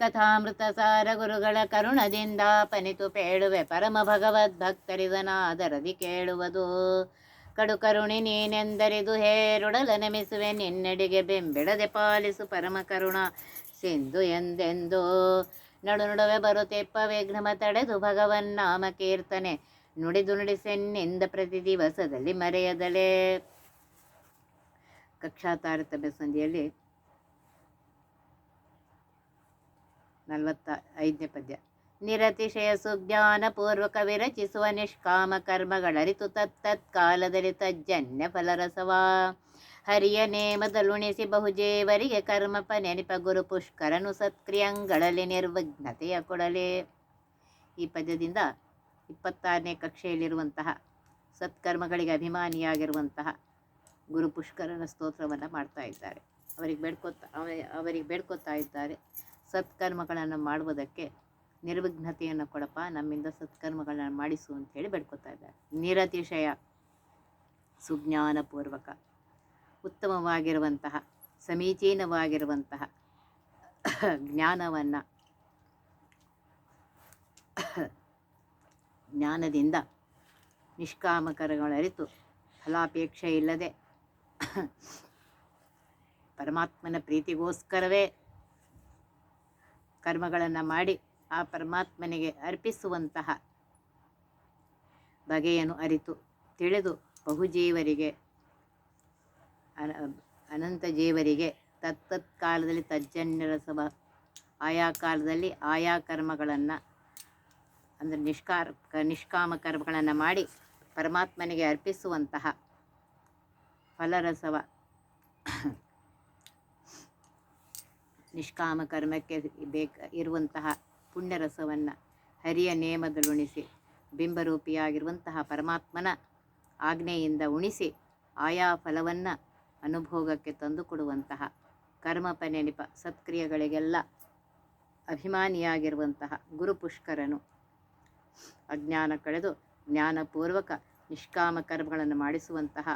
ಕಥಾಮೃತ ಸಾರ ಗುರುಗಳ ಕರುಣದಿಂದ ಪನಿತು ಪೇಳುವೆ ಪರಮ ಭಗವದ್ ಭಕ್ತರಿದನಾದರದಿ ಕೇಳುವುದು. ಕಡು ಕರುಣಿ ನೀನೆಂದರಿದು ಹೇರುಡಲ ನೆಮಿಸುವೆ, ನಿನ್ನೆಡೆಗೆ ಬೆಂಬಿಡದೆ ಪಾಲಿಸು ಪರಮ ಕರುಣ ಸಿಂಧು ಎಂದೆಂದು. ನಡು ನಡುವೆ ಬರುತ್ತೆಪ್ಪ ವಿಘ್ನಮ ತಡೆದು ಭಗವನ್ ನಾಮ ಕೀರ್ತನೆ ನುಡಿದು ನುಡಿಸೆನ್ನಿಂದ ಪ್ರತಿ ದಿವಸದಲ್ಲಿ ಮರೆಯದಲೇ. ಕಕ್ಷಾ ತಾರತಮ್ಯ ಸಂಧಿಯಲ್ಲಿ ನಲವತ್ತ ಐದನೇ ಪದ್ಯ. ನಿರತಿಶಯ ಸುಜ್ಞಾನ ಪೂರ್ವಕ ವಿರಚಿಸುವ ನಿಷ್ಕಾಮ ಕರ್ಮಗಳರಿತು ತತ್ತತ್ ಕಾಲದಲ್ಲಿ ತಜ್ಜನ್ಯ ಫಲರಸವ. ಹರಿಯ ನೇಮದಲುಣಿಸಿ ಬಹುಜೇವರಿಗೆ ಕರ್ಮಪ ನೆನಪ ಗುರು ಪುಷ್ಕರನು ಸತ್ಕ್ರಿಯಂಗಳಲ್ಲಿ ನಿರ್ವಿಘ್ನತೆಯ ಕೊಡಲೆ. ಈ ಪದ್ಯದಿಂದ ಇಪ್ಪತ್ತಾರನೇ ಕಕ್ಷೆಯಲ್ಲಿರುವಂತಹ ಸತ್ಕರ್ಮಗಳಿಗೆ ಅಭಿಮಾನಿಯಾಗಿರುವಂತಹ ಗುರು ಪುಷ್ಕರನ ಸ್ತೋತ್ರವನ್ನು ಮಾಡ್ತಾ ಇದ್ದಾರೆ. ಅವರಿಗೆ ಬೇಡ್ಕೊತಾ ಅವರಿಗೆ ಬೇಡ್ಕೊತಾ ಇದ್ದಾರೆ. ಸತ್ಕರ್ಮಗಳನ್ನು ಮಾಡುವುದಕ್ಕೆ ನಿರ್ವಿಘ್ನತೆಯನ್ನು ಕೊಡಪ್ಪ, ನಮ್ಮಿಂದ ಸತ್ಕರ್ಮಗಳನ್ನು ಮಾಡಿಸು ಅಂತ ಹೇಳಿ ಬೇಡ್ಕೊತಾ ಇದ್ದಾರೆ. ನಿರತಿಶಯ, ಸುಜ್ಞಾನಪೂರ್ವಕ, ಉತ್ತಮವಾಗಿರುವಂತಹ, ಸಮೀಚೀನವಾಗಿರುವಂತಹ ಜ್ಞಾನವನ್ನು ಜ್ಞಾನದಿಂದ ನಿಷ್ಕಾಮಕರಗಳರಿತು ಫಲಾಪೇಕ್ಷೆ ಇಲ್ಲದೆ ಪರಮಾತ್ಮನ ಪ್ರೀತಿಗೋಸ್ಕರವೇ ಕರ್ಮಗಳನ್ನು ಮಾಡಿ ಆ ಪರಮಾತ್ಮನಿಗೆ ಅರ್ಪಿಸುವಂತಹ ಬಗೆಯನ್ನು ಅರಿತು ತಿಳಿದು ಬಹುಜೀವರಿಗೆ, ಅನ, ಅನಂತ ಜೀವರಿಗೆ ತತ್ತತ್ ಕಾಲದಲ್ಲಿ ತಜ್ಜನ್ಯರ ಸಭ, ಆಯಾ ಕಾಲದಲ್ಲಿ ಆಯಾ ಕರ್ಮಗಳನ್ನು ಅಂದರೆ ನಿಷ್ಕಾರ ನಿಷ್ಕಾಮ ಕರ್ಮಗಳನ್ನು ಮಾಡಿ ಪರಮಾತ್ಮನಿಗೆ ಅರ್ಪಿಸುವಂತಹ ಫಲರಸವ ನಿಷ್ಕಾಮ ಕರ್ಮಕ್ಕೆ ಬೇಕ, ಇರುವಂತಹ ಪುಣ್ಯರಸವನ್ನು ಹರಿಯ ನೇಮದಲ್ಲುಣಿಸಿ ಬಿಂಬರೂಪಿಯಾಗಿರುವಂತಹ ಪರಮಾತ್ಮನ ಆಜ್ಞೆಯಿಂದ ಉಣಿಸಿ ಆಯಾ ಫಲವನ್ನು ಅನುಭೋಗಕ್ಕೆ ತಂದುಕೊಡುವಂತಹ ಕರ್ಮಪ ನೆನಪ ಸತ್ಕ್ರಿಯೆಗಳಿಗೆಲ್ಲ ಅಭಿಮಾನಿಯಾಗಿರುವಂತಹ ಗುರು ಪುಷ್ಕರನು ಅಜ್ಞಾನ ಕಳೆದು ಜ್ಞಾನಪೂರ್ವಕ ನಿಷ್ಕಾಮ ಕರ್ಮಗಳನ್ನು ಮಾಡಿಸುವಂತಹ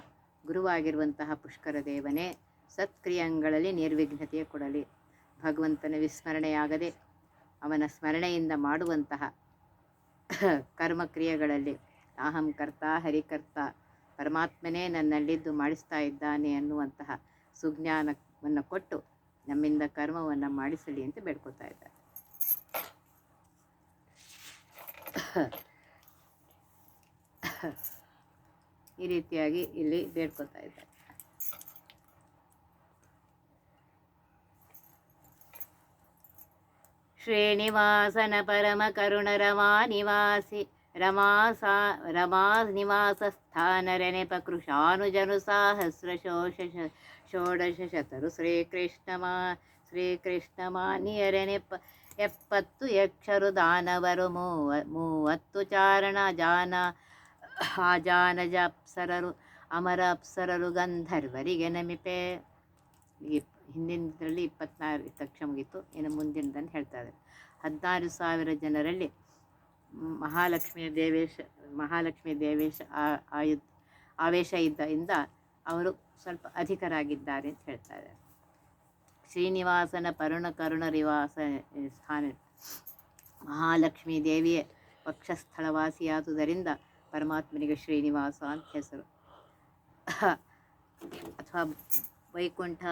ಗುರುವಾಗಿರುವಂತಹ ಪುಷ್ಕರ ದೇವನೇ, ಸತ್ಕ್ರಿಯಂಗಳಲ್ಲಿ ನಿರ್ವಿಘ್ನತೆಯ ಕೊಡಲಿ. ಭಗವಂತನ ವಿಸ್ಮರಣೆಯಾಗದೆ ಅವನ ಸ್ಮರಣೆಯಿಂದ ಮಾಡುವಂತಹ ಕರ್ಮಕ್ರಿಯೆಗಳಲ್ಲಿ ಅಹಂ ಕರ್ತ ಹರಿಕರ್ತ ಪರಮಾತ್ಮನೇ ನನ್ನಲ್ಲಿದ್ದು ಮಾಡಿಸ್ತಾ ಇದ್ದಾನೆ ಅನ್ನುವಂತಹ ಸುಜ್ಞಾನವನ್ನು ಕೊಟ್ಟು ನಮ್ಮಿಂದ ಕರ್ಮವನ್ನು ಮಾಡಿಸಲಿ ಅಂತ ಬೇಡ್ಕೊತಾ ಇದ್ದಾರೆ. ಈ ರೀತಿಯಾಗಿ ಇಲ್ಲಿ ಬೇಡ್ಕೊತಾ ಇದ್ದಾರೆ. ಸಾಹಸ್ರ ಶೋಷ ಶ- ಷೋಡಶ ಶತರು ಶ್ರೀಕೃಷ್ಣಮಾ ಶ್ರೀಕೃಷ್ಣಮಾನಿಯರೆನೆಪ ಎಪ್ಪತ್ತು ಯಕ್ಷರು ದಾನವರು ಮೂವ ಮೂವತ್ತು ಚಾರಣ ಜಾನ ಆಜಾನಜ ಅಪ್ಸರರು ಅಮರ ಅಪ್ಸರರು ಗಂಧರ್ವರಿಗೆ ನಮಿಪೆ ಈ ಹಿಂದಿನದರಲ್ಲಿ ಇಪ್ಪತ್ನಾರು ಕಕ್ಷ ಮುಗೀತು. ಇನ್ನು ಮುಂದಿನದನ್ನು ಹೇಳ್ತಾ ಇದ್ದಾರೆ ಹದಿನಾರು ಸಾವಿರ ಜನರಲ್ಲಿ ಮಹಾಲಕ್ಷ್ಮಿ ಮಹಾಲಕ್ಷ್ಮಿಯ ದೇವೇಶ, ಮಹಾಲಕ್ಷ್ಮಿ ದೇವೇಶ ಆಯು, ಆವೇಶ ಇದ್ದರಿಂದ ಅವರು ಸ್ವಲ್ಪ ಅಧಿಕರಾಗಿದ್ದಾರೆ ಅಂತ ಹೇಳ್ತಾ ಇದ್ದಾರೆ ಶ್ರೀನಿವಾಸನ ಪರುಣ ಕರುಣ ರಿವಾಸ ಸ್ಥಾನ, ಮಹಾಲಕ್ಷ್ಮೀ ದೇವಿಯ ವಕ್ಷಸ್ಥಳವಾಸಿಯಾದುದರಿಂದ ಪರಮಾತ್ಮನಿಗೆ ಶ್ರೀನಿವಾಸ ಅಂತ ಹೆಸರು. ಅಥವಾ ವೈಕುಂಠ,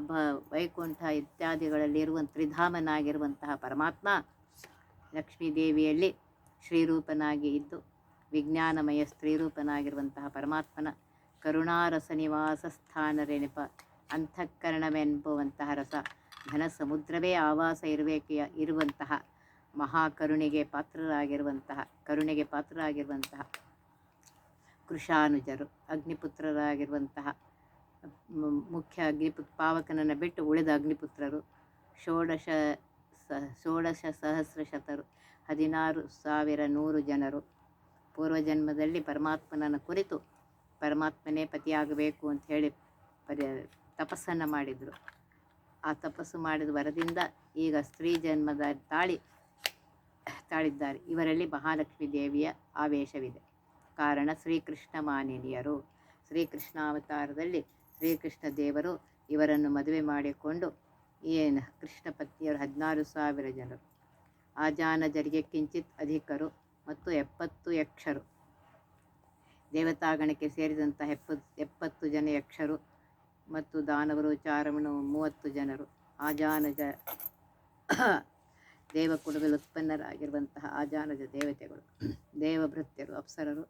ಭ- ವೈಕುಂಠ ಇತ್ಯಾದಿಗಳಲ್ಲಿ ಇರುವಂಥ ತ್ರಿಧಾಮನಾಗಿರುವಂತಹ ಪರಮಾತ್ಮ ಲಕ್ಷ್ಮೀದೇವಿಯಲ್ಲಿ ಶ್ರೀರೂಪನಾಗಿ ಇದ್ದು, ವಿಜ್ಞಾನಮಯ ಸ್ತ್ರೀರೂಪನಾಗಿರುವಂತಹ ಪರಮಾತ್ಮನ ಕರುಣಾರಸ ನಿವಾಸ ಸ್ಥಾನ ರೆನೆಪ ಅಂತಃಕರಣವೆನ್ನುವಂತಹ ರಸ ಘನ ಸಮುದ್ರವೇ ಆವಾಸ ಇರುವೇಕೆಯ ಇರುವಂತಹ ಮಹಾಕರುಣಿಗೆ ಪಾತ್ರರಾಗಿರುವಂತಹ, ಕರುಣೆಗೆ ಪಾತ್ರರಾಗಿರುವಂತಹ ಕೃಷಾನುಜರು, ಅಗ್ನಿಪುತ್ರರಾಗಿರುವಂತಹ ಮುಖ್ಯ ಅಗ್ನಿಪುತ್ ಪಾವಕನನ್ನು ಬಿಟ್ಟು ಉಳಿದ ಅಗ್ನಿಪುತ್ರರು ಷೋಡಶ ಸ, ಷೋಡಶ ಸಹಸ್ರ ಶತರು, ಹದಿನಾರು ಸಾವಿರ ನೂರು ಜನರು. ಪೂರ್ವಜನ್ಮದಲ್ಲಿ ಪರಮಾತ್ಮನನ್ನು ಕುರಿತು ಪರಮಾತ್ಮನೇ ಪತಿಯಾಗಬೇಕು ಅಂತ ಹೇಳಿ ಪರಿ, ತಪಸ್ಸನ್ನು ಮಾಡಿದರು. ಆ ತಪಸ್ಸು ಮಾಡಿದ ವರದಿಂದ ಈಗ ಸ್ತ್ರೀ ಜನ್ಮದ ತಾಳಿ ತಾಳಿದ್ದಾರೆ. ಇವರಲ್ಲಿ ಮಹಾಲಕ್ಷ್ಮೀ ದೇವಿಯ ಆವೇಶವಿದೆ. ಕಾರಣ ಶ್ರೀಕೃಷ್ಣ ಮಾನಿನಿಯರು. ಶ್ರೀಕೃಷ್ಣಾವತಾರದಲ್ಲಿ ಶ್ರೀಕೃಷ್ಣ ದೇವರು ಇವರನ್ನು ಮದುವೆ ಮಾಡಿಕೊಂಡು ಏನು ಕೃಷ್ಣ ಪತ್ನಿಯವರು ಹದಿನಾರು ಸಾವಿರ ಜನರು. ಆಜಾನಜರಿಗೆ ಕಿಂಚಿತ್ ಅಧಿಕರು ಮತ್ತು ಎಪ್ಪತ್ತು ಯಕ್ಷರು. ದೇವತಾಗಣಕ್ಕೆ ಸೇರಿದಂಥ ಎಪ್ಪತ್ತು ಎಪ್ಪತ್ತು ಜನ ಯಕ್ಷರು ಮತ್ತು ದಾನವರು ಚಾರಮಣು ಮೂವತ್ತು ಜನರು. ಆಜಾನಜ ದೇವಕುಲದಲ್ಲಿ ಉತ್ಪನ್ನರಾಗಿರುವಂತಹ ಆಜಾನಜ ದೇವತೆಗಳು, ದೇವಭೃತ್ಯರು, ಅಪ್ಸರರು.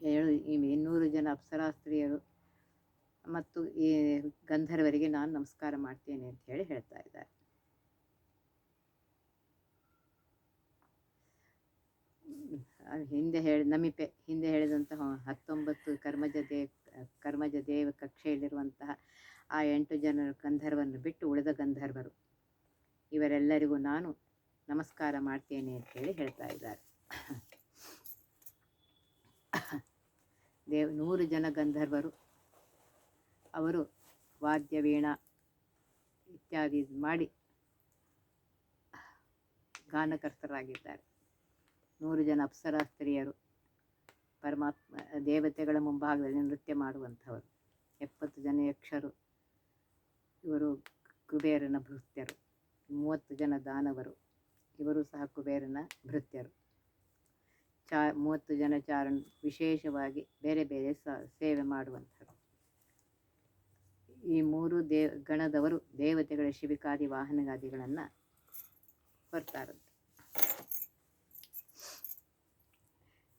ಏಳು ಇನ್ನೂರು ಜನ ಅಪ್ಸರಾ ಸ್ತ್ರೀಯರು ಮತ್ತು ಈ ಗಂಧರ್ವರಿಗೆ ನಾನು ನಮಸ್ಕಾರ ಮಾಡ್ತೇನೆ ಅಂತ ಹೇಳಿ ಹೇಳ್ತಾ ಇದ್ದಾರೆ. ಹಿಂದೆ ಹೇಳಿ, ನಮಿಪೆ, ಹಿಂದೆ ಹೇಳಿದಂತಹ ಹತ್ತೊಂಬತ್ತು ಕರ್ಮಜ ದೇವ ಕರ್ಮಜ ದೇವ ಕಕ್ಷೆಯಲ್ಲಿರುವಂತಹ ಆ ಎಂಟು ಜನರ ಗಂಧರ್ವನ್ನು ಬಿಟ್ಟು ಉಳಿದ ಗಂಧರ್ವರು. ಇವರೆಲ್ಲರಿಗೂ ನಾನು ನಮಸ್ಕಾರ ಮಾಡ್ತೇನೆ ಅಂತ ಹೇಳಿ ಹೇಳ್ತಾ ಇದ್ದಾರೆ. ದೇವ್, ನೂರು ಜನ ಗಂಧರ್ವರು ಅವರು ವಾದ್ಯ ವೀಣಾ ಇತ್ಯಾದಿ ಮಾಡಿ ಗಾನಕರ್ತರಾಗಿದ್ದಾರೆ. ನೂರು ಜನ ಅಪ್ಸರಾ ಸ್ತ್ರೀಯರು ಪರಮಾತ್ಮ, ದೇವತೆಗಳ ಮುಂಭಾಗದಲ್ಲಿ ನೃತ್ಯ ಮಾಡುವಂಥವರು, ಎಪ್ಪತ್ತು ಜನ ಯಕ್ಷರು, ಇವರು ಕುಬೇರನ ಭೃತ್ಯರು, ಮೂವತ್ತು ಜನ ದಾನವರು, ಇವರು ಸಹ ಕುಬೇರನ ಭೃತ್ಯರು. ಚಾ, ಮೂವತ್ತು ಜನ ಚಾರಣ ವಿಶೇಷವಾಗಿ ಬೇರೆ ಬೇರೆ ಸೇವೆ ಮಾಡುವಂಥರು. ಈ ಮೂರು ದೇವ ಗಣದವರು ದೇವತೆಗಳ ಶಿಬಿಕಾದಿ ವಾಹನಗಾದಿಗಳನ್ನು ಹೊರ್ತಾರಂತೆ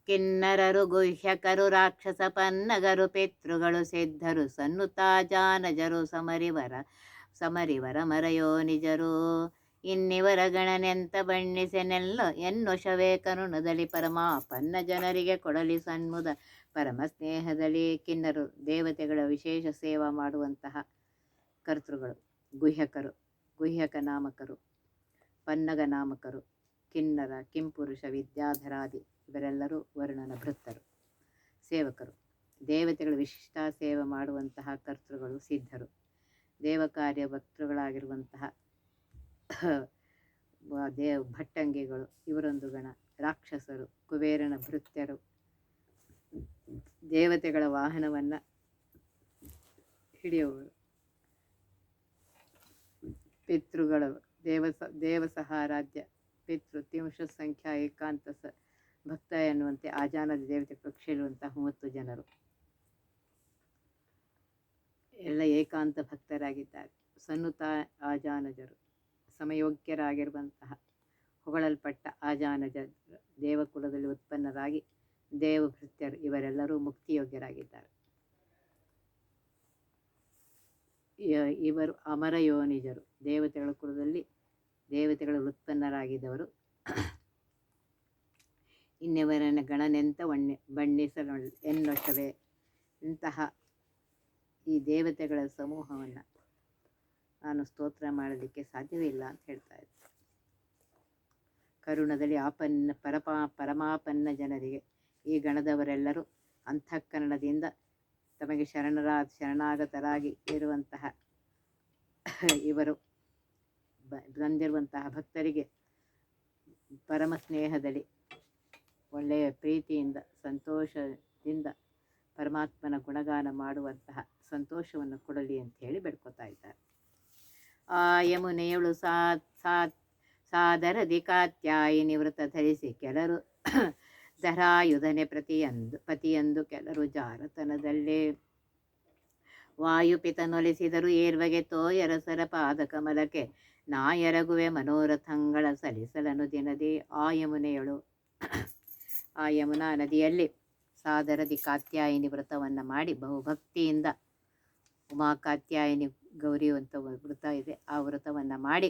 ಕಿನ್ನರರು, ಗುಹ್ಯಕರು, ರಾಕ್ಷಸ, ಪನ್ನಗರು, ಪಿತೃಗಳು, ಸಿದ್ಧರು, ಸನ್ನುತಾ, ಜಾನಜರು, ಸಮರಿವರ ಸಮರಿವರ ಮರಯೋ ನಿಜರು ಇನ್ನಿವರ ಗಣನೆಂತ ಎನ್ನು ಎನ್ನೊಶವೇ ಕರುಣದಲ್ಲಿ ಪರಮಾಪನ್ನ ಜನರಿಗೆ ಕೊಡಲಿ ಸನ್ಮುದ, ಪರಮ ಸ್ನೇಹದಲ್ಲಿ ಕಿನ್ನರು, ದೇವತೆಗಳ ವಿಶೇಷ ಸೇವಾ ಮಾಡುವಂತಹ ಕರ್ತೃಗಳು, ಗುಹ್ಯಕರು, ಗುಹ್ಯಕ ನಾಮಕರು, ಪನ್ನಗ ನಾಮಕರು, ಕಿನ್ನರ, ಕಿಂಪುರುಷ, ವಿದ್ಯಾಧರಾದಿ, ಇವರೆಲ್ಲರೂ ವರ್ಣನ ಭೃತ್ತರು, ಸೇವಕರು, ದೇವತೆಗಳ ವಿಶಿಷ್ಟ ಸೇವೆ ಮಾಡುವಂತಹ ಕರ್ತೃಗಳು, ಸಿದ್ಧರು, ದೇವಕಾರ್ಯ ಭಕ್ತೃಗಳಾಗಿರುವಂತಹ ದೇವ ಭಟ್ಟಂಗಿಗಳು, ಇವರೊಂದು ಗಣ ರಾಕ್ಷಸರು, ಕುಬೇರನ ಭೃತ್ಯರು. ದೇವತೆಗಳ ವಾಹನವನ್ನು ಹಿಡಿಯುವರು ಪಿತೃಗಳು ದೇವಸ ದೇವಸಹಾರಾಧ್ಯ ಪಿತೃ ತಿಂಶ ಸಂಖ್ಯಾ, ಏಕಾಂತ ಸ, ಭಕ್ತ ಎನ್ನುವಂತೆ ಆಜಾನದ ದೇವತೆ ಕಕ್ಷೆಯಲ್ಲಿರುವಂತಹ ಮೂವತ್ತು ಜನರು. ಎಲ್ಲ ಏಕಾಂತ ಭಕ್ತರಾಗಿದ್ದಾರೆ. ಸನ್ನುತ ಆಜಾನಜರು ಸಮಯೋಗ್ಯರಾಗಿರುವಂತಹ ಹೊಗಳಲ್ಪಟ್ಟ ಆಜಾನಜ ದೇವಕುಲದಲ್ಲಿ ಉತ್ಪನ್ನರಾಗಿ ದೇವಭೃತ್ಯರು ಇವರೆಲ್ಲರೂ ಮುಕ್ತಿಯೋಗ್ಯರಾಗಿದ್ದಾರೆ. ಇವರು ಅಮರ ಯೋನಿಜರು ದೇವತೆಗಳ ಕುಲದಲ್ಲಿ ದೇವತೆಗಳ ಉತ್ಪನ್ನರಾಗಿದ್ದವರು. ಇನ್ನೆವರನ್ನು ಗಣನೆಂತ ಒಣ್ಣೆ ಬಣ್ಣಿಸಲು ಎನ್ನುತ್ತವೆ. ಇಂತಹ ಈ ದೇವತೆಗಳ ಸಮೂಹವನ್ನು ನಾನು ಸ್ತೋತ್ರ ಮಾಡಲಿಕ್ಕೆ ಸಾಧ್ಯವೇ ಇಲ್ಲ ಅಂತ ಹೇಳ್ತಾ ಇದ್ದೆ. ಕರುಣದಲ್ಲಿ ಆಪನ್ನ, ಪರಪಾ, ಪರಮಾಪನ್ನ ಜನರಿಗೆ, ಈ ಗಣದವರೆಲ್ಲರೂ ಅಂತಃಕರಣದಿಂದ ತಮಗೆ ಶರಣರ, ಶರಣಾಗತರಾಗಿ ಇರುವಂತಹ ಇವರು ಬಂದಿರುವಂತಹ ಭಕ್ತರಿಗೆ ಪರಮ ಸ್ನೇಹದಲ್ಲಿ ಒಳ್ಳೆಯ ಪ್ರೀತಿಯಿಂದ, ಸಂತೋಷದಿಂದ ಪರಮಾತ್ಮನ ಗುಣಗಾನ ಮಾಡುವಂತಹ ಸಂತೋಷವನ್ನು ಕೊಡಲಿ ಅಂತ ಹೇಳಿ ಬೇಡ್ಕೊತಾ ಇದ್ದಾರೆ. ಆ ಯಮುನೆಯಳು ಸಾ ಸಾ, ಸಾದರದಿ ಕಾತ್ಯಾಯಿನಿ ವ್ರತ ಧರಿಸಿ ಕೆಲರು ಧರಾಯುಧನೆ ಪ್ರತಿಯಂದು, ಪತಿಯಂದು ಕೆಲರು ಜಾರತನದಲ್ಲೇ. ವಾಯುಪಿತನೊಲಿಸಿದರು ಏರ್ವಗೆ ತೋಯರಸರ ಪಾದ ಕಮಲಕ್ಕೆ ನಾಯರಗುವೆ ಮನೋರಥಂಗಳ ಸಲಿಸಲನು ದಿನದಿ ಆ ಯಮುನೆಯಳು ಆ ಯಮುನಾ ನದಿಯಲ್ಲಿ ಸಾದರದಿ ಕಾತ್ಯಾಯಿನಿ ವ್ರತವನ್ನು ಮಾಡಿ ಬಹುಭಕ್ತಿಯಿಂದ ಉಮಾ ಕಾತ್ಯಾಯಿನಿ ಗೌರಿ ಅಂತ ವ್ರತ ಇದೆ. ಆ ವ್ರತವನ್ನು ಮಾಡಿ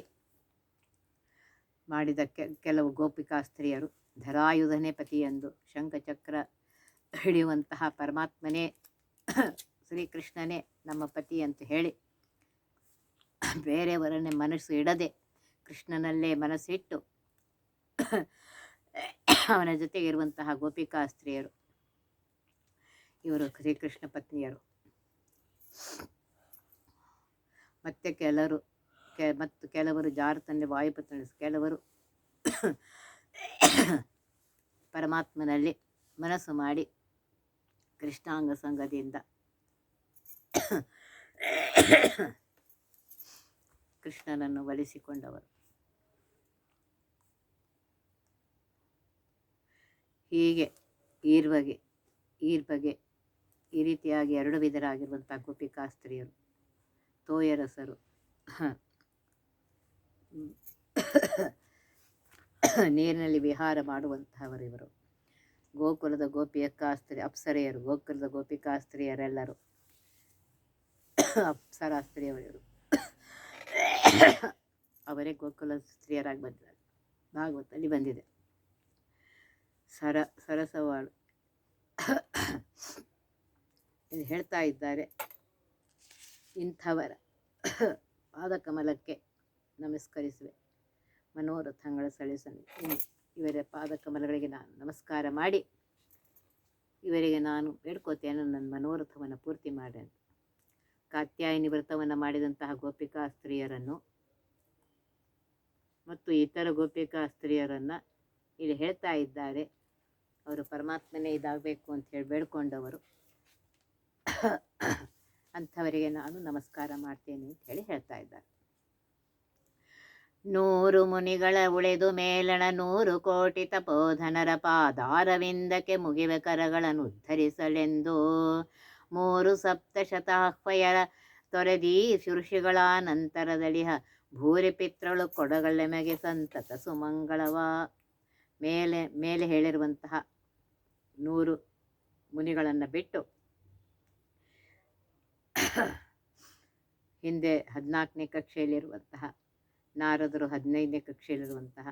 ಮಾಡಿದ ಕೆಲವು ಗೋಪಿಕಾ ಸ್ತ್ರೀಯರು ಧರಾಯುಧನೇ ಪತಿಯೆಂದು ಶಂಖಚಕ್ರ ಹಿಡಿಯುವಂತಹ ಪರಮಾತ್ಮನೇ, ಶ್ರೀಕೃಷ್ಣನೇ ನಮ್ಮ ಪತಿ ಅಂತ ಹೇಳಿ ಬೇರೆಯವರನ್ನೇ ಮನಸ್ಸು ಇಡದೆ ಕೃಷ್ಣನಲ್ಲೇ ಮನಸ್ಸಿಟ್ಟು ಅವನ ಜೊತೆಗೆ ಇರುವಂತಹ ಗೋಪಿಕಾ ಸ್ತ್ರೀಯರು, ಇವರು ಶ್ರೀಕೃಷ್ಣ ಪತ್ನಿಯರು. ಮತ್ತೆ ಕೆಲವರು, ಕೆ, ಮತ್ತು ಕೆಲವರು ಜಾರತಂದೆ ವಾಯುಪತನ ಕೆಲವರು ಪರಮಾತ್ಮನಲ್ಲಿ ಮನಸ್ಸು ಮಾಡಿ ಕೃಷ್ಣಾಂಗ ಸಂಘದಿಂದ ಕೃಷ್ಣನನ್ನು ಒಲಿಸಿಕೊಂಡವರು ಹೀಗೆ ಈರ್ವಗೆ ಈರ್ಬಗೆ ಈ ರೀತಿಯಾಗಿ ಎರಡು ವಿಧರಾಗಿರುವಂಥ ಗೋಪಿಕಾಸ್ತ್ರೀಯರು. ತೋಯರಸರು ನೀರಿನಲ್ಲಿ ವಿಹಾರ ಮಾಡುವಂತಹವರಿವರು ಗೋಕುಲದ ಗೋಪಿಯ ಕಾಸ್ತ್ರಿ ಅಪ್ಸರೆಯರು, ಗೋಕುಲದ ಗೋಪಿಕಾಸ್ತ್ರೀಯರೆಲ್ಲರೂ. ಅಪ್ಸರಾಸ್ತ್ರೀಯವರಿವರು. ಅವರೇ ಗೋಕುಲ ಸ್ತ್ರೀಯರಾಗಿ ಬಂದಿದ್ದಾರೆ. ಭಾಗವತಲ್ಲಿ ಬಂದಿದೆ. ಸರ, ಸರಸವಾಳು. ಇಲ್ಲಿ ಹೇಳ್ತಾ ಇದ್ದಾರೆ ಇಂಥವರ. ಪಾದಕಮಲಕ್ಕೆ ನಮಸ್ಕರಿಸುವೆ. ಮನೋರಥಗಳ ಸಳಿಸಲು ಇವರ ಪಾದಕಮಲಗಳಿಗೆ ನಾನು ನಮಸ್ಕಾರ ಮಾಡಿ, ಇವರಿಗೆ ನಾನು ಬೇಡ್ಕೋತೇನೆ ನನ್ನ ಮನೋರಥವನ್ನು ಪೂರ್ತಿ ಮಾಡಿ ಅಂತ ಕಾತ್ಯಾಯಿನಿ ವ್ರತವನ್ನು ಮಾಡಿದಂತಹ ಗೋಪಿಕಾ ಸ್ತ್ರೀಯರನ್ನು ಮತ್ತು ಇತರ ಗೋಪಿಕಾ ಸ್ತ್ರೀಯರನ್ನು ಇಲ್ಲಿ ಹೇಳ್ತಾ ಇದ್ದಾರೆ. ಅವರು ಪರಮಾತ್ಮನೇ ಇದಾಗಬೇಕು ಅಂತ ಹೇಳಿ ಬೇಡ್ಕೊಂಡವರು. ಅಂಥವರಿಗೆ ನಾನು ನಮಸ್ಕಾರ ಮಾಡ್ತೇನೆ ಅಂತ ಹೇಳಿ ಹೇಳ್ತಾ ಇದ್ದಾರೆ. ನೂರು ಮುನಿಗಳ ಉಳೆದು ಮೇಲಣ ನೂರು ಕೋಟಿ ತಪೋಧನರ ಪಾದಾರವಿಂದಕ್ಕೆ ಮುಗಿವೆ ಕರಗಳನ್ನು ಉದ್ಧರಿಸಲೆಂದು ಮೂರು ಸಪ್ತಶತಾಹ್ವಯರ ತೊರೆದಿ ಶುರುಷಿಗಳ ನಂತರದಲಿಹ ಭೂರಿ ಪಿತ್ರಳು ಕೊಡಗಳೆಮಗೆ ಸಂತತ ಸುಮಂಗಳವ. ಮೇಲೆ ಮೇಲೆ ಹೇಳಿರುವಂತಹ ನೂರು ಮುನಿಗಳನ್ನು ಬಿಟ್ಟು ಹಿಂದೆ ಹದಿನಾಲ್ಕನೇ ಕಕ್ಷೆಯಲ್ಲಿರುವಂತಹ, ನಾರದರು ಹದಿನೈದನೇ ಕಕ್ಷೆಯಲ್ಲಿರುವಂತಹ,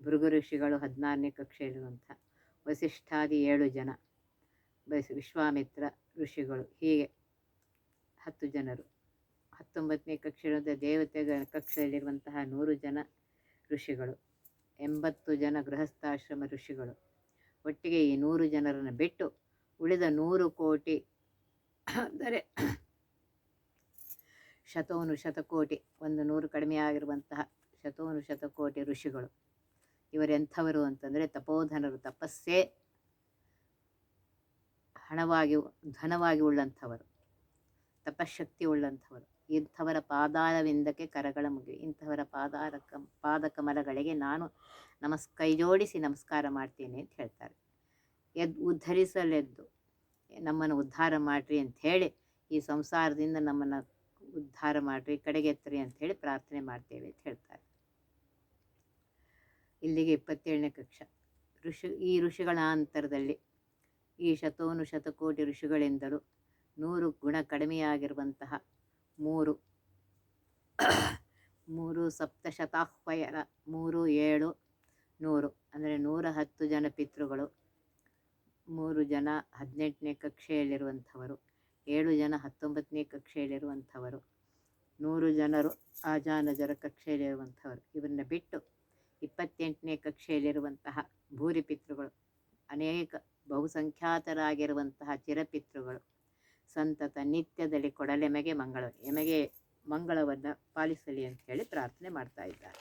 ಭೃಗು ಋಷಿಗಳು ಹದಿನಾರನೇ ಕಕ್ಷೆಯಲ್ಲಿರುವಂತಹ ವಸಿಷ್ಠಾದಿ ಏಳು ಜನ ಬಸ್ ವಿಶ್ವಾಮಿತ್ರ ಋಷಿಗಳು, ಹೀಗೆ ಹತ್ತು ಜನರು. ಹತ್ತೊಂಬತ್ತನೇ ಕಕ್ಷೆಯ ದೇವತೆಗಳ ಕಕ್ಷೆಯಲ್ಲಿರುವಂತಹ ನೂರು ಜನ ಋಷಿಗಳು, ಎಂಬತ್ತು ಜನ ಗೃಹಸ್ಥಾಶ್ರಮ ಋಷಿಗಳು. ಒಟ್ಟಿಗೆ ಈ ನೂರು ಜನರನ್ನು ಬಿಟ್ಟು ಉಳಿದ ನೂರು ಕೋಟಿ ಅಂದರೆ ಶತೋನು ಶತಕೋಟಿ, ಒಂದು ನೂರು ಕಡಿಮೆ ಆಗಿರುವಂತಹ ಶತೋನು ಶತಕೋಟಿ ಋಷಿಗಳು. ಇವರೆಂಥವರು ಅಂತಂದರೆ ತಪೋಧನರು, ತಪಸ್ಸೇ ಹಣವಾಗಿ, ಧನವಾಗಿ ಉಳ್ಳಂಥವರು, ತಪಶಕ್ತಿ ಉಳ್ಳಂಥವರು. ಇಂಥವರ ಪಾದಾರವಿಂದಕ್ಕೆ ಕರಗಳ ಮುಗಿ ಇಂಥವರ ಪಾದಾರ ಪಾದ ಪಾದಕಮಲಗಳಿಗೆ ನಾನು ನಮಸ್, ಕೈ ಜೋಡಿಸಿ ನಮಸ್ಕಾರ ಮಾಡ್ತೇನೆ ಅಂತ ಹೇಳ್ತಾರೆ. ಎದ್ ಉದ್ಧರಿಸಲೆದ್ದು, ನಮ್ಮನ್ನು ಉದ್ಧಾರ ಮಾಡಿರಿ ಅಂತ ಈ ಸಂಸಾರದಿಂದ ನಮ್ಮನ್ನು ಉದ್ಧಾರ ಮಾಡಿರಿ ಕಡೆಗೆತ್ತರಿ ಅಂತ ಹೇಳಿ ಪ್ರಾರ್ಥನೆ ಮಾಡ್ತೇವೆ ಅಂತ ಹೇಳ್ತಾರೆ. ಇಲ್ಲಿಗೆ ಇಪ್ಪತ್ತೇಳನೇ ಕಕ್ಷ. ಋಷಿ, ಈ ಋಷಿಗಳ ಅಂತರದಲ್ಲಿ ಈ ಶತೋನು ಶತಕೋಟಿ ಋಷಿಗಳಿಂದಲೂ ನೂರು ಗುಣ ಕಡಿಮೆಯಾಗಿರುವಂತಹ ಮೂರು ಮೂರು ಸಪ್ತಶತಾಹ್ವಯರ, ಮೂರು ಏಳು, ನೂರು, ಅಂದರೆ ನೂರ ಹತ್ತು ಜನ ಪಿತೃಗಳು, ಮೂರು ಜನ ಹದಿನೆಂಟನೇ ಕಕ್ಷೆಯಲ್ಲಿರುವಂಥವರು. ಏಳು ಜನ ಹತ್ತೊಂಬತ್ತನೇ ಕಕ್ಷೆಯಲ್ಲಿರುವಂಥವರು ನೂರು ಜನರು ಆಜಾನಜರ ಕಕ್ಷೆಯಲ್ಲಿರುವಂಥವರು ಇವರನ್ನ ಬಿಟ್ಟು ಇಪ್ಪತ್ತೆಂಟನೇ ಕಕ್ಷೆಯಲ್ಲಿರುವಂತಹ ಭೂರಿ ಪಿತೃಗಳು ಅನೇಕ ಬಹುಸಂಖ್ಯಾತರಾಗಿರುವಂತಹ ಚಿರಪಿತೃಗಳು. ಸಂತತ ನಿತ್ಯದಲ್ಲಿ ಕೊಡಲೆಮೆಗೆ ಮಂಗಳ, ಎಮಗೆ ಮಂಗಳವನ್ನು ಪಾಲಿಸಲಿ ಅಂತ ಹೇಳಿ ಪ್ರಾರ್ಥನೆ ಮಾಡ್ತಾ ಇದ್ದಾರೆ.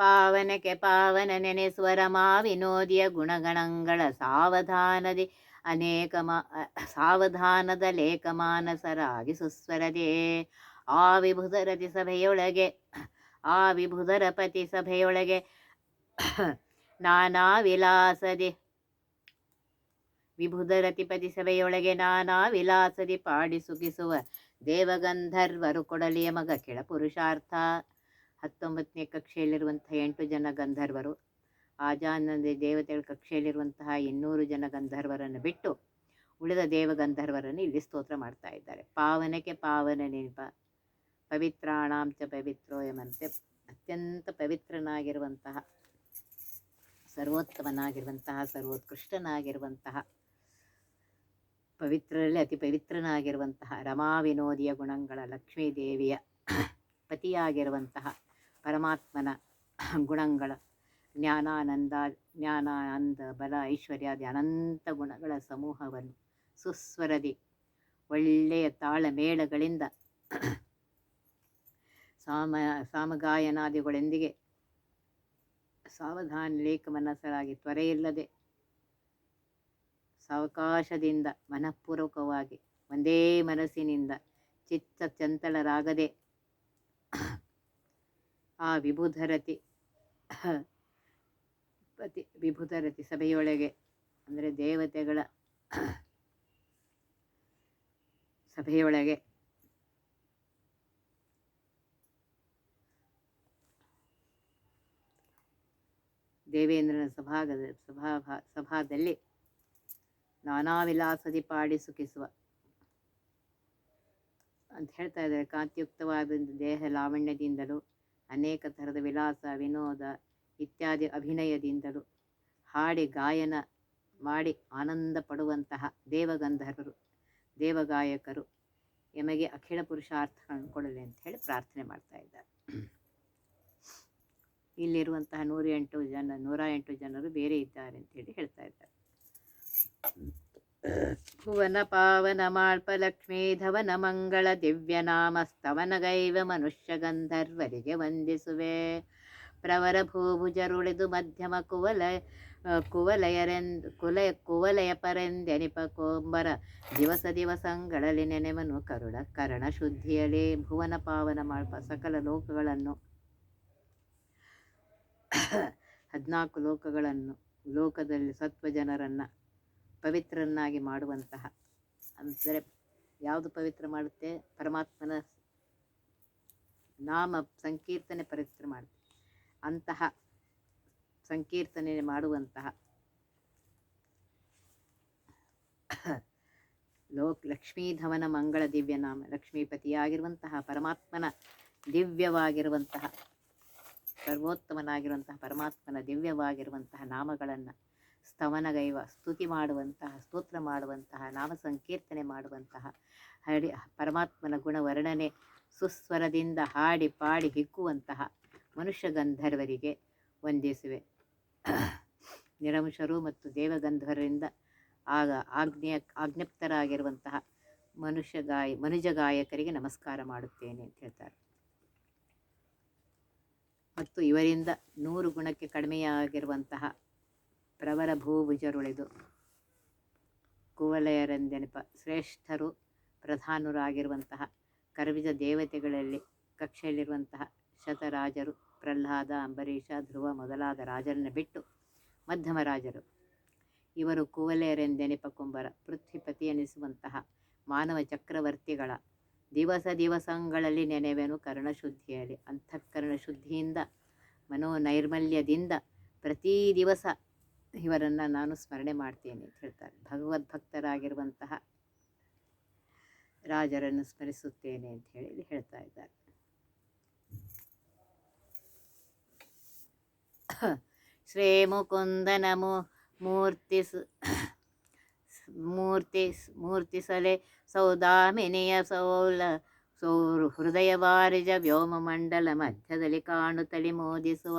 ಪಾವನಕ್ಕೆ ಪಾವನ ನೆನೆಸುವರ ಮಾ ವಿನೋದಿಯ ಗುಣಗಣಗಳ ಸಾವಧಾನದಿ. ಅನೇಕ ಸಾವಧಾನದ ಲೇಖಮಾನಸರಾಗಿ ಸುಸ್ವರದೆ. ಆ ವಿಭುಧರತಿ ಸಭೆಯೊಳಗೆ, ಆ ವಿಭುಧರ ಸಭೆಯೊಳಗೆ ನಾನಾ ವಿಲಾಸದಿ. ವಿಭುಧರತಿಪತಿ ಸಭೆಯೊಳಗೆ ನಾನಾ ವಿಲಾಸದಿ ಪಾಡಿ ಸುಗಿಸುವ ದೇವಗಂಧರ್ವರು ಕೊಡಲಿಯ ಮಗ ಕೆಳ ಪುರುಷಾರ್ಥ ಹತ್ತೊಂಬತ್ತನೇ ಕಕ್ಷೆಯಲ್ಲಿರುವಂತಹ ಎಂಟು ಜನ ಗಂಧರ್ವರು ಆಜಾನಂದ ದೇವತೆಗಳ ಕಕ್ಷೆಯಲ್ಲಿರುವಂತಹ ಇನ್ನೂರು ಜನ ಗಂಧರ್ವರನ್ನು ಬಿಟ್ಟು ಉಳಿದ ದೇವ ಗಂಧರ್ವರನ್ನು ಇಲ್ಲಿ ಸ್ತೋತ್ರ ಮಾಡ್ತಾ ಇದ್ದಾರೆ. ಪಾವನಕ್ಕೆ ಪಾವನ ನೆನಪ ಪವಿತ್ರಾಣಾಂಚ ಪವಿತ್ರೋ ಎಂಬಂತೆ ಅತ್ಯಂತ ಪವಿತ್ರನಾಗಿರುವಂತಹ, ಸರ್ವೋತ್ತಮನಾಗಿರುವಂತಹ, ಸರ್ವೋತ್ಕೃಷ್ಟನಾಗಿರುವಂತಹ, ಪವಿತ್ರರಲ್ಲಿ ಅತಿ ಪವಿತ್ರನಾಗಿರುವಂತಹ ರಮಾ ವಿನೋದಿಯ ಗುಣಗಳ ಲಕ್ಷ್ಮೀದೇವಿಯ ಪತಿಯಾಗಿರುವಂತಹ ಪರಮಾತ್ಮನ ಗುಣಗಳ ಜ್ಞಾನಾನಂದ ಜ್ಞಾನಾನಂದ ಬಲ ಐಶ್ವರ್ಯಾದಿ ಅನಂತ ಗುಣಗಳ ಸಮೂಹವನ್ನು ಸುಸ್ವರದಿ ಒಳ್ಳೆಯ ತಾಳಮೇಳಗಳಿಂದ ಸಾಮ, ಸಾಮಗಾಯನಾದಿಗಳೊಂದಿಗೆ ಸಾವಧಾನ ಲೇಖ ಮನಸ್ಸರಾಗಿ ತ್ವರೆಯಿಲ್ಲದೆ ಸಾವಕಾಶದಿಂದ ಮನಃಪೂರ್ವಕವಾಗಿ ಒಂದೇ ಮನಸ್ಸಿನಿಂದ ಚಿತ್ತ ಚಂಚಲರಾಗದೆ ಆ ವಿಭುಧರತಿ ಪತಿ, ವಿಭುಧರತಿ ಸಭೆಯೊಳಗೆ, ಅಂದರೆ ದೇವತೆಗಳ ಸಭೆಯೊಳಗೆ, ದೇವೇಂದ್ರನ ಸಭಾಗದ ಸಭಾ ಸಭಾದಲ್ಲಿ ನಾನಾ ವಿಲಾಸದಿ ಪಾಡಿ ಸುಖಿಸುವ. ಅಂತ ಹೇಳ್ತಾ ಇದ್ದಾರೆ. ಕಾಂತಿಯುಕ್ತವಾದ ದೇಹ ಲಾವಣ್ಯದಿಂದಲೂ ಅನೇಕ ಥರದ ವಿಲಾಸ ವಿನೋದ ಇತ್ಯಾದಿ ಅಭಿನಯದಿಂದಲೂ ಹಾಡಿ ಗಾಯನ ಮಾಡಿ ಆನಂದ ಪಡುವಂತಹ ದೇವಗಂಧರ್ವರು, ದೇವಗಾಯಕರು ಎಮಗೆ ಅಖಿಲ ಪುರುಷಾರ್ಥಗಳನ್ನು ಕೊಡಲಿ ಅಂತ ಹೇಳಿ ಪ್ರಾರ್ಥನೆ ಮಾಡ್ತಾ ಇದ್ದಾರೆ. ಇಲ್ಲಿರುವಂತಹ ನೂರ ಎಂಟು ಜನ ನೂರ ಎಂಟು ಜನರು ಬೇರೆ ಇದ್ದಾರೆ ಅಂತೇಳಿ ಹೇಳ್ತಾ ಇದ್ದಾರೆ. ಭುವನ ಪಾವನ ಮಾಳ್ಪ ಲಕ್ಷ್ಮೀ ಧವನ ಮಂಗಳ ದಿವ್ಯ ನಾಮಸ್ತವನಗೈವ ಮನುಷ್ಯ ಗಂಧರ್ವರಿಗೆ ವಂದಿಸುವೆ. ಪ್ರವರ ಭೂಭುಜರುಳಿದು ಮಧ್ಯಮ ಕುವಲ ಕುವಲಯರೆಂದು ಕುಲ ಕುವಲಯ ಪರೆಂದೆನಿಪ ಕೋಂಬರ, ದಿವಸ ದಿವಸಗಳಲ್ಲಿ ನೆನೆಮನು ಕರುಣ ಕರಣ ಶುದ್ಧಿಯಲಿ ಭುವನ ಪಾವನ ಮಾಳ್ಪ ಸಕಲ ಲೋಕಗಳನ್ನು. ಹದಿನಾಲ್ಕು ಲೋಕಗಳನ್ನು, ಲೋಕದಲ್ಲಿ ಸತ್ವ ಜನರನ್ನು ಪವಿತ್ರರನ್ನಾಗಿ ಮಾಡುವಂತಹ, ಅಂದರೆ ಯಾವುದು ಪವಿತ್ರ ಮಾಡುತ್ತೆ? ಪರಮಾತ್ಮನ ನಾಮ ಸಂಕೀರ್ತನೆ ಪವಿತ್ರ ಮಾಡುತ್ತೆ. ಅಂತಹ ಸಂಕೀರ್ತನೆ ಮಾಡುವಂತಹ ಲೋಕ್ ಲಕ್ಷ್ಮೀಧವನ ಮಂಗಳ ದಿವ್ಯ ನಾಮ, ಲಕ್ಷ್ಮೀಪತಿಯಾಗಿರುವಂತಹ, ಪರಮಾತ್ಮನ ದಿವ್ಯವಾಗಿರುವಂತಹ, ಸರ್ವೋತ್ತಮನಾಗಿರುವಂತಹ, ಪರಮಾತ್ಮನ ದಿವ್ಯವಾಗಿರುವಂತಹ ನಾಮಗಳನ್ನು ಸ್ತವನಗೈವ, ಸ್ತುತಿ ಮಾಡುವಂತಹ, ಸ್ತೋತ್ರ ಮಾಡುವಂತಹ ನಾಮ ಸಂಕೀರ್ತನೆ ಮಾಡುವಂತಹ, ಹಡಿ, ಪರಮಾತ್ಮನ ಗುಣ ವರ್ಣನೆ ಸುಸ್ವರದಿಂದ ಹಾಡಿ ಪಾಡಿ ಹಿಕ್ಕುವಂತಹ ಮನುಷ್ಯ ಗಂಧರ್ವರಿಗೆ ವಂದಿಸುವೆ. ನಿರಂಶರು ಮತ್ತು ದೇವಗಂಧರ್ವರಿಂದ ಆಗ ಆಗ್ನೇಯ, ಆಜ್ಞಪ್ತರಾಗಿರುವಂತಹ ಮನುಷ್ಯ ಗಾಯ, ಮನುಜ ಗಾಯಕರಿಗೆ ನಮಸ್ಕಾರ ಮಾಡುತ್ತೇನೆ ಅಂತ ಹೇಳ್ತಾರೆ. ಮತ್ತು ಇವರಿಂದ ನೂರು ಗುಣಕ್ಕೆ ಕಡಿಮೆಯಾಗಿರುವಂತಹ ಪ್ರವರ ಭೂಭುಜರುಳಿದು ಕುವಲಯರೆಂದೆನಪ ಶ್ರೇಷ್ಠರು ಪ್ರಧಾನರಾಗಿರುವಂತಹ ಕರ್ವಿಜ ದೇವತೆಗಳಲ್ಲಿ ಕಕ್ಷೆಯಲ್ಲಿರುವಂತಹ ಶತರಾಜರು, ಪ್ರಹ್ಲಾದ, ಅಂಬರೀಷ, ಧ್ರುವ ಮೊದಲಾದ ರಾಜರನ್ನು ಬಿಟ್ಟು ಮಧ್ಯಮ ರಾಜರು. ಇವರು ಕುವಲೆಯರೆಂದೆನೆಪ ಕುಂಬರ, ಪೃಥ್ವಿಪತಿ ಎನಿಸುವಂತಹ ಮಾನವ ಚಕ್ರವರ್ತಿಗಳ ದಿವಸ ದಿವಸಗಳಲ್ಲಿ ನೆನೆವೆನು ಕರ್ಣಶುದ್ಧಿಯಲ್ಲಿ ಅಂತಃಕರಣ ಶುದ್ಧಿಯಿಂದ ಮನೋನೈರ್ಮಲ್ಯದಿಂದ ಪ್ರತಿ ದಿವಸ ಇವರನ್ನು ನಾನು ಸ್ಮರಣೆ ಮಾಡ್ತೇನೆ ಅಂತ ಹೇಳ್ತಾರೆ. ಭಗವದ್ಭಕ್ತರಾಗಿರುವಂತಹ ರಾಜರನ್ನು ಸ್ಮರಿಸುತ್ತೇನೆ ಅಂತ ಹೇಳಿ ಹೇಳ್ತಾ ಇದ್ದಾರೆ. ಶ್ರೀ ಮುಕುಂದನಮು ಮೂರ್ತಿ ಮೂರ್ತಿ ಮೂರ್ತಿಸಲೆ ಸೌದಾಮಿನಿಯ ಸೌಲ ಸೌರು ಹೃದಯ ವಾರಿಜ ವ್ಯೋಮಮಂಡಲ ಮಧ್ಯದಲ್ಲಿ ಕಾಣುತ್ತಲಿ ಮೋದಿಸುವ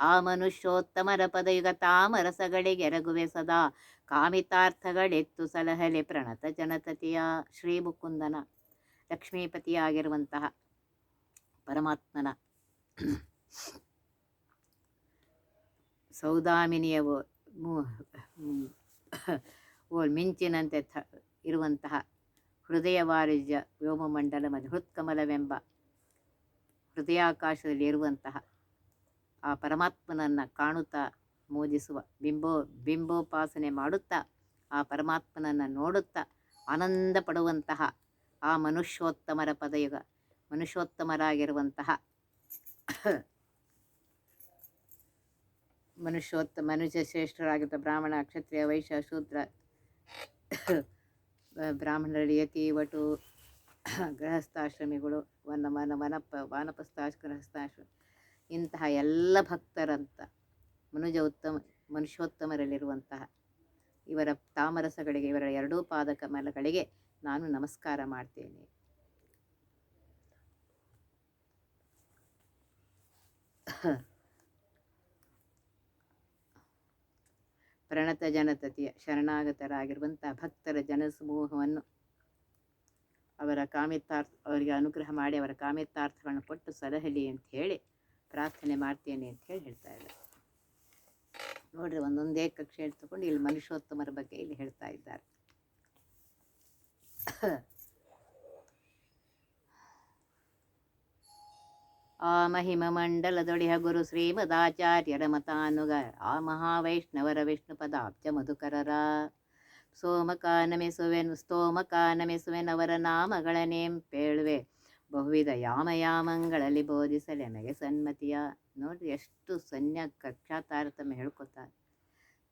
ಆ ಮನುಷ್ಯೋತ್ತಮರ ಪದಯುಗ ತಾಮರಸಗಳಿಗೆರಗುವೆ ಸದಾ ಕಾಮಿತಾರ್ಥಗಳೆತ್ತು ಸಲಹಲೆ ಪ್ರಣತ ಜನತತಿಯ ಶ್ರೀ ಮುಕುಂದನ ಲಕ್ಷ್ಮೀಪತಿಯಾಗಿರುವಂತಹ ಪರಮಾತ್ಮನ ಸೌದಾಮಿನಿಯ ಓ ಮಿಂಚಿನಂತೆ ಥ ಇರುವಂತಹ ಹೃದಯ ವಾರಿಜ್ಯ ವ್ಯೋಮಮಂಡಲ ಮಧುಹೃತ್ಕಮಲವೆಂಬ ಹೃತ್ಕಮಲವೆಂಬ ಹೃದಯಾಕಾಶದಲ್ಲಿ ಇರುವಂತಹ ಆ ಪರಮಾತ್ಮನನ್ನು ಕಾಣುತ್ತಾ ಮೋದಿಸುವ ಬಿಂಬೋ, ಬಿಂಬೋಪಾಸನೆ ಮಾಡುತ್ತಾ ಆ ಪರಮಾತ್ಮನನ್ನು ನೋಡುತ್ತಾ ಆನಂದ ಪಡುವಂತಹ ಆ ಮನುಷ್ಯೋತ್ತಮರ ಪದಯುಗ, ಮನುಷ್ಯೋತ್ತಮರಾಗಿರುವಂತಹ ಮನುಷ್ಯೋತ್ತ ಮನುಷ್ಯ ಶ್ರೇಷ್ಠರಾಗಿದ್ದ ಬ್ರಾಹ್ಮಣ, ಕ್ಷತ್ರಿಯ, ವೈಶ್ಯ, ಶೂದ್ರ ಬ್ರಾಹ್ಮಣರಲ್ಲಿ ಯತಿ ವಟು ಗೃಹಸ್ಥಾಶ್ರಮಿಗಳು, ವನ ವನ ವನಪ ವಾನಪಸ್ಥಾಶ್ ಗೃಹಸ್ಥಾಶ್ರಮ ಇಂತಹ ಎಲ್ಲ ಭಕ್ತರಂತ, ಮನುಜ ಉತ್ತಮ ಮನುಷ್ಯೋತ್ತಮರಲ್ಲಿರುವಂತಹ ಇವರ ತಾಮರಸಗಳಿಗೆ, ಇವರ ಎರಡೂ ಪಾದ ಕಮಲಗಳಿಗೆ ನಾನು ನಮಸ್ಕಾರ ಮಾಡ್ತೇನೆ. ಪ್ರಣತ ಜನತತಿಯ ಶರಣಾಗತರಾಗಿರುವಂಥ ಭಕ್ತರ ಜನಸಮೂಹವನ್ನು ಅವರ ಕಾಮಿತಾರ್ಥ ಅವರಿಗೆ ಅನುಗ್ರಹ ಮಾಡಿ ಅವರ ಕಾಮಿತಾರ್ಥವನ್ನು ಕೊಟ್ಟು ಸಲಹಲಿ ಅಂತ ಹೇಳಿ ಪ್ರಾರ್ಥನೆ ಮಾಡ್ತೇನೆ ಅಂತ ಹೇಳಿ ಹೇಳ್ತಾ ಇದ್ದಾರೆ. ನೋಡ್ರಿ, ಒಂದೊಂದೇ ಕಕ್ಷೆ ತಗೊಂಡು ಇಲ್ಲಿ ಮನುಷ್ಯೋತ್ತಮರ ಬಗ್ಗೆ ಇಲ್ಲಿ ಹೇಳ್ತಾ ಇದ್ದಾರೆ. ಆ ಮಹಿಮ ಮಂಡಲದೊಡಿಹ ಗುರು ಶ್ರೀಮದಾಚಾರ್ಯರ ಮತಾನುಗ, ಆ ಮಹಾವೈಷ್ಣವರ ವಿಷ್ಣು ಪದಾಬ್ಜ ಮಧುಕರರ ನಾಮಗಳ ನೇಮ್ ಪೇಳುವೆ. ಬಹುವಿಧ ಯಾಮಯಾಮಗಳಲ್ಲಿ ಬೋಧಿಸಲೆನಗೆ ಸನ್ಮತಿಯ. ನೋಡ್ರಿ ಎಷ್ಟು ಸನ್ಯ ಕಕ್ಷಾ ತಾರತಮ್ಯ ಹೇಳ್ಕೊತಾರೆ.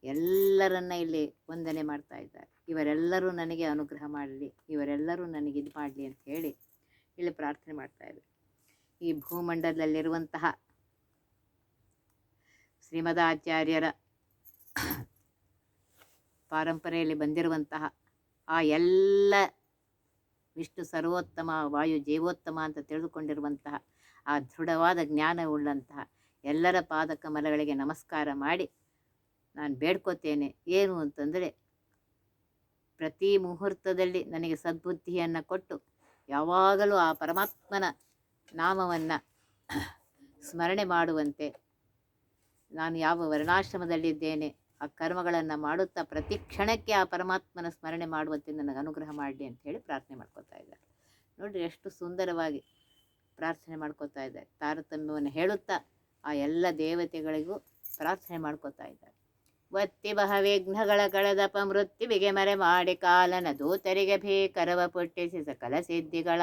ಎಲ್ಲರನ್ನ ಇಲ್ಲಿ ವಂದನೆ ಮಾಡ್ತಾ ಇದ್ದಾರೆ. ಇವರೆಲ್ಲರೂ ನನಗೆ ಅನುಗ್ರಹ ಮಾಡಲಿ, ಇವರೆಲ್ಲರೂ ನನಗೆ ಇದು ಮಾಡಲಿ ಅಂತ ಹೇಳಿ ಇಲ್ಲಿ ಪ್ರಾರ್ಥನೆ ಮಾಡ್ತಾ ಇದ್ದಾರೆ. ಈ ಭೂಮಂಡಲದಲ್ಲಿರುವಂತಹ ಶ್ರೀಮದಾಚಾರ್ಯರ ಪರಂಪರೆಯಲ್ಲಿ ಬಂದಿರುವಂತಹ ಆ ಎಲ್ಲ ವಿಷ್ಣು ಸರ್ವೋತ್ತಮ, ವಾಯು ಜೀವೋತ್ತಮ ಅಂತ ತಿಳಿದುಕೊಂಡಿರುವಂತಹ ಆ ದೃಢವಾದ ಜ್ಞಾನವುಳ್ಳಂತಹ ಎಲ್ಲರ ಪಾದಕಮಲಗಳಿಗೆ ನಮಸ್ಕಾರ ಮಾಡಿ ನಾನು ಬೇಡ್ಕೋತೇನೆ. ಏನು ಅಂತಂದರೆ ಪ್ರತಿ ಮುಹೂರ್ತದಲ್ಲಿ ನನಗೆ ಸದ್ಬುದ್ಧಿಯನ್ನು ಕೊಟ್ಟು ಯಾವಾಗಲೂ ಆ ಪರಮಾತ್ಮನ ನಾಮವನ್ನು ಸ್ಮರಣೆ ಮಾಡುವಂತೆ ನಾನು ಯಾವ ವರ್ಣಾಶ್ರಮದಲ್ಲಿದ್ದೇನೆ, ಆ ಕರ್ಮಗಳನ್ನು ಮಾಡುತ್ತಾ ಪ್ರತಿ ಕ್ಷಣಕ್ಕೆ ಆ ಪರಮಾತ್ಮನ ಸ್ಮರಣೆ ಮಾಡುವಂತೆ ನನಗೆ ಅನುಗ್ರಹ ಮಾಡಲಿ ಅಂತ ಹೇಳಿ ಪ್ರಾರ್ಥನೆ ಮಾಡ್ಕೋತಾ ಇದ್ದಾರೆ. ನೋಡ್ರಿ ಎಷ್ಟು ಸುಂದರವಾಗಿ ಪ್ರಾರ್ಥನೆ ಮಾಡ್ಕೋತಾ ಇದ್ದಾರೆ. ತಾರತಮ್ಯವನ್ನು ಹೇಳುತ್ತಾ ಆ ಎಲ್ಲ ದೇವತೆಗಳಿಗೂ ಪ್ರಾರ್ಥನೆ ಮಾಡ್ಕೋತಾ ಇದ್ದಾರೆ. ಒತ್ತಿ ಬಹ ವಿಘ್ನಗಳ ಕಳೆದಪ ಮೃತ್ಯುವಿಗೆ ಮರೆ ಮಾಡಿ ಕಾಲನ ದೂತರಿಗೆ ಭೀಕರವ ಪುಟ್ಟಿಸಿ ಸಕಲ ಸಿದ್ಧಿಗಳ